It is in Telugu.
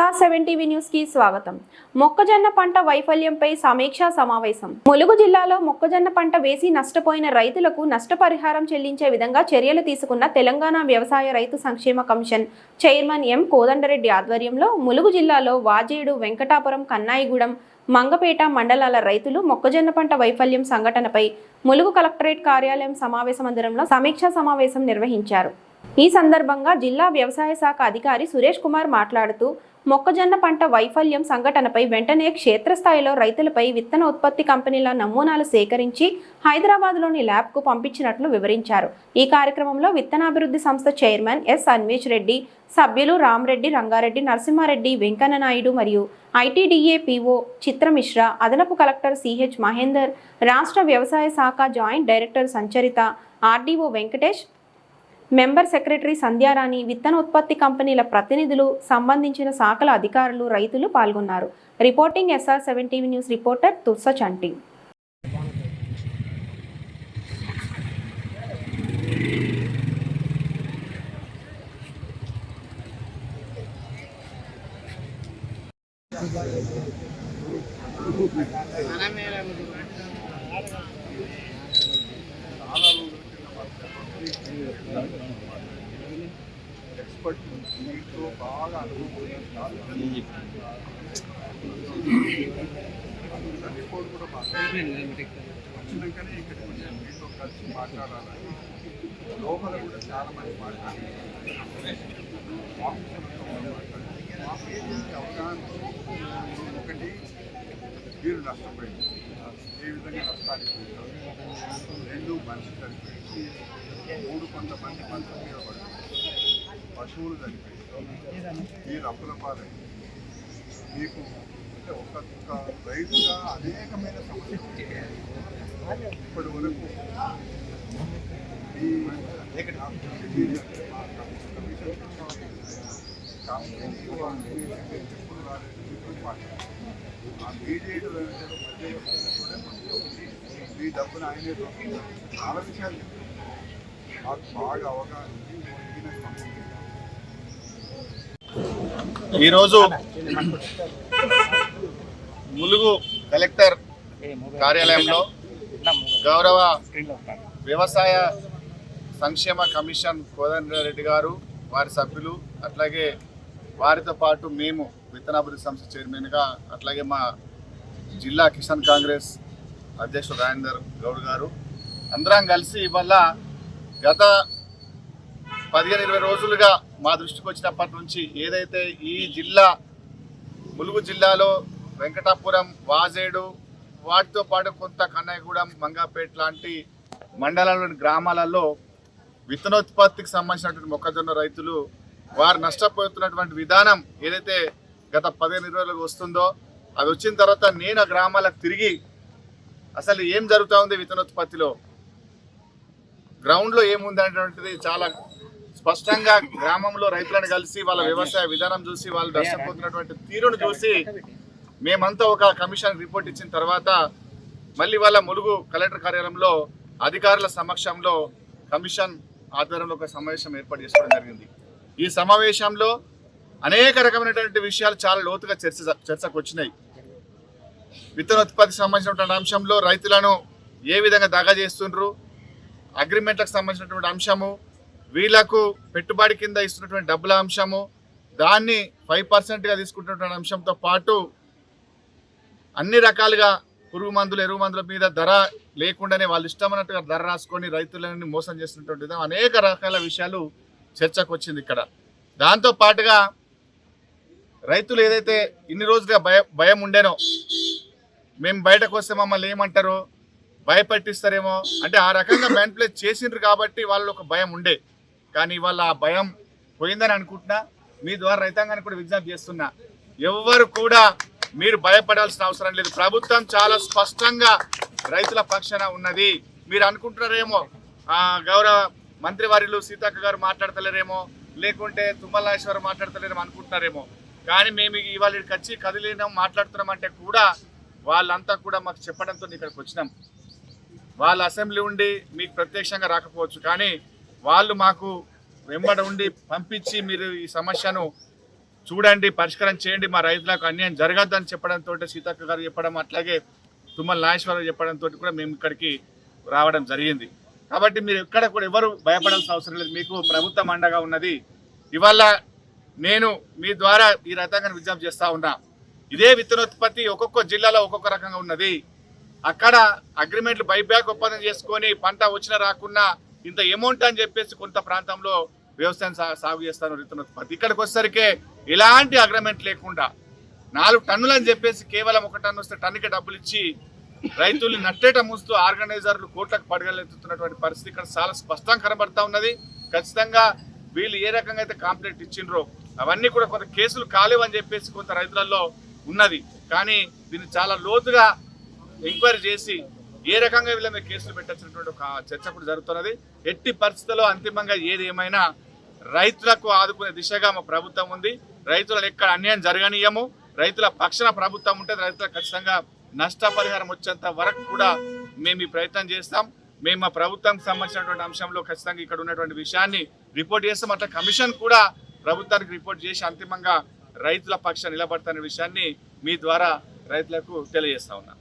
ఎస్ఆర్ సెవెన్ టీవీ న్యూస్కి స్వాగతం. మొక్కజొన్న పంట వైఫల్యంపై సమీక్షా సమావేశం. ములుగు జిల్లాలో మొక్కజొన్న పంట వేసి నష్టపోయిన రైతులకు నష్టపరిహారం చెల్లించే విధంగా చర్యలు తీసుకున్న తెలంగాణ వ్యవసాయ రైతు సంక్షేమ కమిషన్ చైర్మన్ ఎం కోదండరెడ్డి ఆధ్వర్యంలో ములుగు జిల్లాలో వాజేడు వెంకటాపురం కన్నాయిగూడెం మంగపేట మండలాల రైతులు మొక్కజొన్న పంట వైఫల్యం సంఘటనపై ములుగు కలెక్టరేట్ కార్యాలయం సమావేశ మందిరంలో సమీక్షా సమావేశం నిర్వహించారు. ఈ సందర్భంగా జిల్లా వ్యవసాయ శాఖ అధికారి సురేష్ కుమార్ మాట్లాడుతూ మొక్కజొన్న పంట వైఫల్యం సంఘటనపై వెంటనే క్షేత్రస్థాయిలో రైతులపై విత్తన ఉత్పత్తి కంపెనీల నమూనాలు సేకరించి హైదరాబాద్లోని ల్యాబ్కు పంపించినట్లు వివరించారు. ఈ కార్యక్రమంలో విత్తనాభివృద్ధి సంస్థ చైర్మన్ ఎస్. అన్వేష్ రెడ్డి సభ్యులు రామరెడ్డి రంగారెడ్డి నరసింహారెడ్డి వెంకన్న నాయుడు మరియు ఐటీడీఏ పీఓ చిత్రమిశ్ర అదనపు కలెక్టర్ సిహెచ్ మహేందర్ రాష్ట్ర వ్యవసాయ శాఖ joint director Sancharitha RDO Venkatesh member secretary Sandhyarani విత్తన ఉత్పత్తి కంపెనీల ప్రతినిధులు సంబంధించిన శాఖల అధికారులు రైతులు పాల్గొన్నారు. Reporting SR seven TV news reporter Thursa Chanti. Expert దీంట్లో బాగా అనుభవం రిపోర్ట్ కూడా బాగా వచ్చినాకనే ఇక్కడ కొంచెం మీతో కలిసి మాట్లాడాలని లోపల కూడా చాలా మంది మాట్లాడాలి ఆఫీసర్లతో కూడా మాట్లాడారు మాకు ఏంటంటే అవగాహన ఒకటి మీరు నష్టపోయింది ఏ విధంగా నష్టానికి గురయ్యారు. రెండు మనిషి చనిపోయింది మూడు కొంతమంది మంచం మీద పడుతుంది పశువులు చనిపోయింది మీరు అప్పుల పాలైంది మీకు అంటే ఒక రైతుగా అనేకమైన సమస్యలు ఇప్పుడు ఇప్పటి వరకు మీ కంపెనీ వాళ్ళు ఎప్పుడు రాలేదు ఇప్పుడు మాట్లాడారు. ఆ మీడియేటర్ మీ డబ్బును ఆయనే చాలా విషయాలు చెప్పారు. నాకు బాగా అవగాహన ఈరోజు ములుగు కలెక్టర్ కార్యాలయంలో గౌరవ వ్యవసాయ సంక్షేమ కమిషన్ కోదండరెడ్డి గారు వారి సభ్యులు అట్లాగే వారితో పాటు మేము విత్తనాభివృద్ధి సంస్థ చైర్మన్గా అట్లాగే మా జిల్లా కిసాన్ కాంగ్రెస్ అధ్యక్షుడు రాజేందర్ గౌడ్ గారు అందరం కలిసి ఇవాళ గత పదిహేను ఇరవై రోజులుగా మా దృష్టికి వచ్చినప్పటి నుంచి ఏదైతే ఈ జిల్లా ములుగు జిల్లాలో వెంకటాపురం వాజేడు వాటితో పాటు కొంత కన్నయ్యగూడెం మంగాపేట్ లాంటి మండలంలోని గ్రామాలలో విత్తనోత్పత్తికి సంబంధించినటువంటి మొక్కజొన్న రైతులు వారు నష్టపోతున్నటువంటి విధానం ఏదైతే గత పదిహేను రోజులకు వస్తుందో అది వచ్చిన తర్వాత నేను ఆ గ్రామాలకు తిరిగి అసలు ఏం జరుగుతూ ఉంది విత్తనోత్పత్తిలో? గ్రౌండ్లో ఏముంది అనేటువంటిది చాలా స్పష్టంగా గ్రామంలో రైతులను కలిసి వాళ్ళ వ్యవసాయ విధానం చూసి వాళ్ళు నష్టపోతున్నటువంటి తీరును చూసి మేమంతా ఒక కమిషన్ రిపోర్ట్ ఇచ్చిన తర్వాత మళ్ళీ వాళ్ళ ములుగు కలెక్టర్ కార్యాలయంలో అధికారుల సమక్షంలో కమిషన్ ఆధ్వర్యంలో ఒక సమావేశం ఏర్పాటు చేసుకోవడం జరిగింది. ఈ సమావేశంలో అనేక రకమైనటువంటి విషయాలు చాలా లోతుగా చర్చ చర్చకు వచ్చినాయి. విత్తనోత్పత్తికి సంబంధించినటువంటి అంశంలో రైతులను ఏ విధంగా దగా చేస్తుండ్రు? అగ్రిమెంట్లకు సంబంధించినటువంటి అంశము వీళ్ళకు పెట్టుబడి కింద ఇస్తున్నటువంటి డబ్బుల అంశము దాన్ని ఫైవ్ పర్సెంట్గా తీసుకుంటున్నటువంటి అంశంతో పాటు అన్ని రకాలుగా పురుగు మందులు ఎరువు మందుల మీద ధర లేకుండానే వాళ్ళు ఇష్టమైనట్టుగా ధర రాసుకొని రైతులని మోసం చేస్తున్నటువంటి అనేక రకాల విషయాలు చర్చకు వచ్చింది ఇక్కడ. దాంతో పాటుగా రైతులు ఏదైతే ఇన్ని రోజులుగా భయ భయం ఉండేనో మేము బయటకు వస్తే మమ్మల్ని ఏమంటారు? భయపెట్టిస్తారేమో? అంటే ఆ రకంగా మ్యాన్పులేట్ చేసిండ్రు కాబట్టి వాళ్ళు ఒక భయం ఉండే. కానీ వాళ్ళ ఆ భయం పోయిందని అనుకుంటున్నా. మీ ద్వారా రైతాంగానికి కూడా విజ్ఞప్తి చేస్తున్నా. ఎవ్వరు కూడా మీరు భయపడాల్సిన అవసరం లేదు. ప్రభుత్వం చాలా స్పష్టంగా రైతుల పక్షాన ఉన్నది. మీరు అనుకుంటున్నారేమో? ఆ గౌరవ వారిలు సీతక్క గారు మాట్లాడతలేరేమో? లేకుంటే తుమ్మల మాట్లాడతలేరేమో అనుకుంటున్నారేమో? కానీ మేము ఇవాళ ఇక్కడికి వచ్చి కదిలినాం మాట్లాడుతున్నాం అంటే కూడా వాళ్ళంతా కూడా మాకు చెప్పడంతో ఇక్కడికి వచ్చినాం. వాళ్ళ అసెంబ్లీ ఉండి మీకు ప్రత్యక్షంగా రాకపోవచ్చు కానీ వాళ్ళు మాకు వెంబడ ఉండి పంపించి మీరు ఈ సమస్యను చూడండి పరిష్కారం చేయండి మా రైతులకు అన్యాయం జరగద్దని చెప్పడంతో సీతక్క గారు చెప్పడం అట్లాగే తుమ్మల నాగేశ్వరరావు చెప్పడంతో కూడా మేము ఇక్కడికి రావడం జరిగింది. కాబట్టి మీరు ఎక్కడ కూడా ఎవరు భయపడాల్సిన అవసరం లేదు. మీకు ప్రభుత్వం అండగా ఉన్నది. ఇవాళ నేను మీ ద్వారా ఈ రైతాంగాన్ని విజ్ఞప్తి చేస్తా ఉన్నా. ఇదే విత్తనోత్పత్తి ఒక్కొక్క జిల్లాలో ఒక్కొక్క రకంగా ఉన్నది. అక్కడ అగ్రిమెంట్లు బైబ్యాక్ ఒప్పందం చేసుకొని పంట వచ్చినా రాకున్నా ఇంత అమౌంట్ అని చెప్పేసి కొంత ప్రాంతంలో వ్యవసాయం సా- సాగు చేస్తాను విత్తనోత్పత్తి. ఇక్కడికి వచ్చేసరికి ఎలాంటి అగ్రిమెంట్ లేకుండా నాలుగు టన్నులు అని చెప్పేసి కేవలం ఒక టన్ను వస్తే టన్నుకి డబ్బులు ఇచ్చి రైతుల్ని నట్టేట మూస్తూ ఆర్గనైజర్లు కోట్లకు పడగలెత్తుతున్నటువంటి పరిస్థితి ఇక్కడ చాలా స్పష్టంగా కనబడతా ఉన్నది. ఖచ్చితంగా వీళ్ళు ఏ రకంగా అయితే కాంప్లైంట్ ఇచ్చిండ్రో అవన్నీ కూడా కొంత కేసులు కాలేవని చెప్పేసి కొంత రైతులలో ఉన్నది. కానీ దీన్ని చాలా లోతుగా ఎంక్వైరీ చేసి ఏ రకంగా వీళ్ళ మీద కేసులు పెట్టచ్చినటువంటి ఒక చర్చ కూడా జరుగుతున్నది. ఎట్టి పరిస్థితుల్లో అంతిమంగా ఏది ఏమైనా రైతులకు ఆదుకునే దిశగా మా ప్రభుత్వం ఉంది. రైతులను ఎక్కడ అన్యాయం జరగనీయము. రైతుల పక్షణ ప్రభుత్వం ఉంటే రైతులకు ఖచ్చితంగా నష్టపరిహారం వచ్చేంత వరకు కూడా మేము ఈ ప్రయత్నం చేస్తాం. మేము మా ప్రభుత్వానికి సంబంధించినటువంటి అంశంలో ఖచ్చితంగా ఇక్కడ ఉన్నటువంటి విషయాన్ని రిపోర్ట్ చేస్తాం. అట్లా కమిషన్ కూడా ప్రభుత్వానికి రిపోర్ట్ చేసి అంతిమంగా రైతుల పక్షం నిలబడతానే విషయాన్ని మీ ద్వారా రైతులకు తెలియజేస్తా ఉన్నా.